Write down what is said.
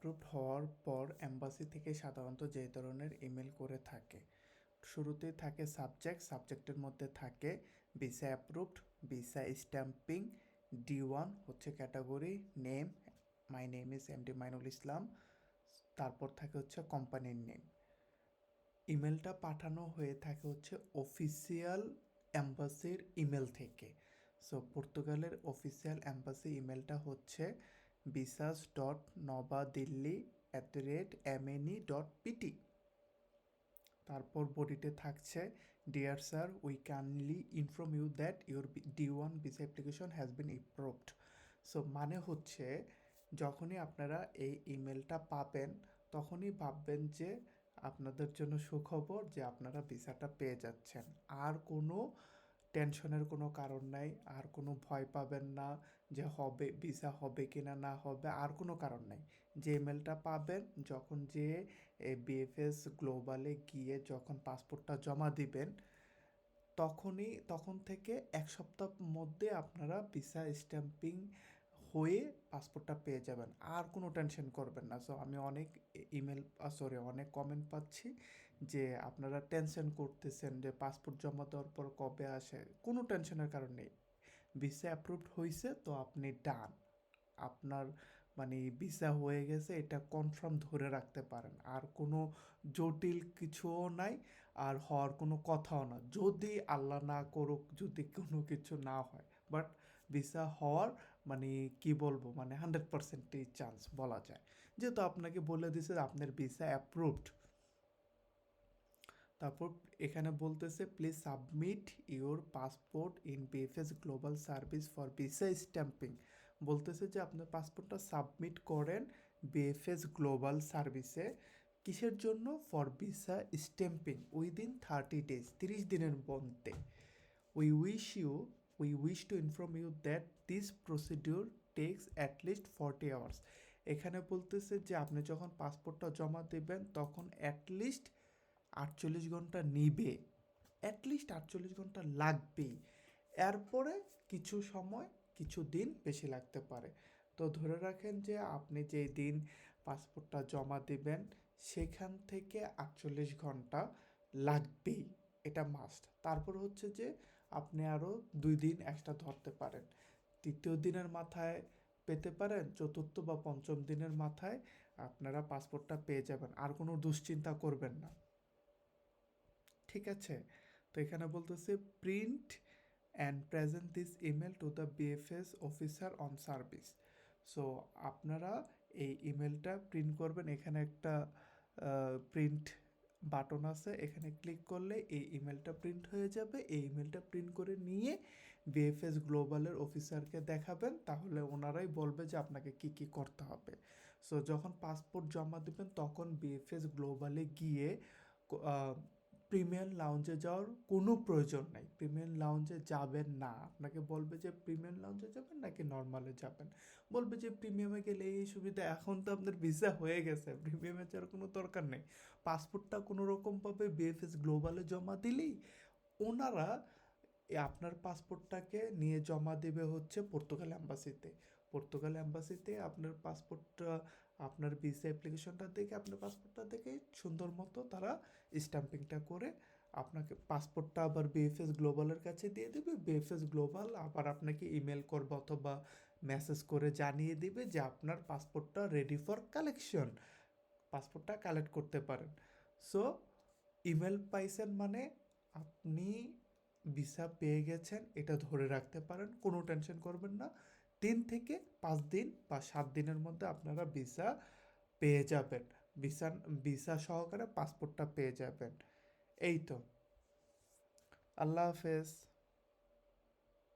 Approved হওয়ার পর embassy থেকে সাধারণত যে ধরনের ইমেল করে থাকে। শুরুতেই থাকে সাবজেক্ট, সাবজেক্টের মধ্যে থাকে visa approved, visa stamping, D one হচ্ছে category, name, my name is M D Mainul Islam, তারপর থাকে হচ্ছে কোম্পানির নেম। ইমেলটা পাঠানো হয়ে থাকে হচ্ছে অফিসিয়াল অ্যাম্বাসির ইমেল থেকে। সো, পর্তুগালের অফিসিয়াল অ্যাম্বাসি ইমেলটা হচ্ছে বিসাস ডট নবা Delhi at the rate MNE dot PT তারপর বডিতে থাকছে dear sir we kindly inform you that your D one visa application has been approved so মানে হচ্ছে, যখনই আপনারা এই ইমেলটা পাবেন, তখনই ভাববেন যে আপনাদের জন্য সুখবর যে আপনারা ভিসাটা পেয়ে যাচ্ছেন। আর কোনো টেনশনের কোনো কারণ নাই, আর কোনো ভয় পাবেন না যে হবে, ভিসা হবে কি না না হবে, আর কোনো কারণ নাই। যে ইমেলটা পাবেন, যখন যে বিএফএস গ্লোবালে গিয়ে যখন পাসপোর্টটা জমা দিবেন, তখনই, তখন থেকে এক সপ্তাহ মধ্যে আপনারা ভিসা স্ট্যাম্পিং হয়ে পাসপোর্টটা পেয়ে যাবেন। আর কোনো টেনশন করবেন না। সো আমি অনেক ইমেল সরি অনেক কমেন্ট পাচ্ছি যে আপনারা টেনশন করতেছেন যে পাসপোর্ট জমা দেওয়ার পর কবে আসে। কোনো টেনশনের কারণ নেই। ভিসা অ্যাপ্রুভড হয়েছে তো আপনি ডান আপনার মানে ভিসা হয়ে গেছে, এটা কনফার্ম ধরে রাখতে পারেন। আর কোনো জটিল কিছুও নাই, আর হওয়ার কোনো কথাও না। যদি আল্লাহ না করুক, যদি কোনো কিছু না হয়। বাট ভিসা হওয়ার মানে কি বলব মানে হান্ড্রেড পার্সেন্টই চান্স বলা যায়। যেহেতু আপনাকে বলে দিছে আপনার ভিসা অ্যাপ্রুভড তারপর এখানে বলতেছে please submit your passport in VFS global service for visa stamping বলতেছে যে আপনার পাসপোর্টটা সাবমিট করেন বিএফএস গ্লোবাল সার্ভিসে কিসের জন্য? For visa stamping within thirty days তিরিশ দিনের মধ্যে। We wish you we wish to inform you that this procedure takes at least forty hours এখানে বলতেছে যে আপনি যখন পাসপোর্টটা জমা দেবেন, তখন অ্যাটলিস্ট আটচল্লিশ ঘণ্টা নিবে। অ্যাটলিস্ট আটচল্লিশ ঘণ্টা লাগবেই। এরপরে কিছু সময়, কিছু দিন বেশি লাগতে পারে। তো ধরে রাখেন যে আপনি যেই দিন পাসপোর্টটা জমা দেবেন, সেখান থেকে আটচল্লিশ ঘণ্টা লাগবেই। এটা মাস্ট তারপর হচ্ছে যে আপনি আরও দুই দিন এক্সট্রা ধরতে পারেন। তৃতীয় দিনের মাথায় পেতে পারেন, চতুর্থ বা পঞ্চম দিনের মাথায় আপনারা পাসপোর্টটা পেয়ে যাবেন। আর কোনো দুশ্চিন্তা করবেন না। ঠিক আছে? তো এখানে বলতেছে print and present this email to the VFS officer on service so আপনারা এই ইমেলটা প্রিন্ট করবেন। এখানে একটা প্রিন্ট বাটন আছে, এখানে ক্লিক করলে এই ইমেলটা প্রিন্ট হয়ে যাবে। এই ইমেলটা প্রিন্ট করে নিয়ে বিএফএস গ্লোবালের অফিসারকে দেখাবেন, তাহলে ওনারাই বলবে যে আপনাকে কি কি করতে হবে। সো যখন পাসপোর্ট জমা দেবেন, তখন বিএফএস গ্লোবালে গিয়ে প্রিমিয়াম লাউঞ্জে যাওয়ার কোনো প্রয়োজন নাই। প্রিমিয়াম লাউঞ্জে যাবেন না। আপনাকে বলবে যে প্রিমিয়াম লাউঞ্জে যাবেন নাকি নর্মালে যাবেন? বলবে যে প্রিমিয়ামে গেলে এই সুবিধা, এখন তো আপনার ভিসা হয়ে গেছে। প্রিমিয়ামে যাওয়ার কোনো দরকার নেই। পাসপোর্টটা কোনো রকমভাবে বিএফএস গ্লোবালে জমা দিলেই ওনারা আপনার পাসপোর্টটাকে নিয়ে জমা দেবে হচ্ছে পর্তুগাল অ্যাম্বাসিতে পর্তুগাল অ্যাম্বাসিতে আপনার পাসপোর্টটা আপনার ভিসা অ্যাপ্লিকেশনটা দেখে, আপনার পাসপোর্টটা দেখে সুন্দর মতো তারা স্ট্যাম্পিংটা করে আপনাকে পাসপোর্টটা আবার বিএফএস গ্লোবালের কাছে দিয়ে দেবে। বিএফএস গ্লোবাল আবার আপনাকে ইমেল করবে অথবা মেসেজ করে জানিয়ে দিবে যে আপনার পাসপোর্টটা রেডি ফর কালেকশন পাসপোর্টটা কালেক্ট করতে পারেন। সো ইমেল পাইছেন মানে আপনি ভিসা পেয়ে গেছেন, এটা ধরে রাখতে পারেন, কোনো টেনশন করবেন না। তিন থেকে পাঁচ দিন বা সাত দিনের মধ্যে আপনারা ভিসা পেয়ে যাবেন। ভিসা ভিসা সহকারে পাসপোর্টটা পেয়ে যাবেন। এই তো। আল্লাহ হাফেজ।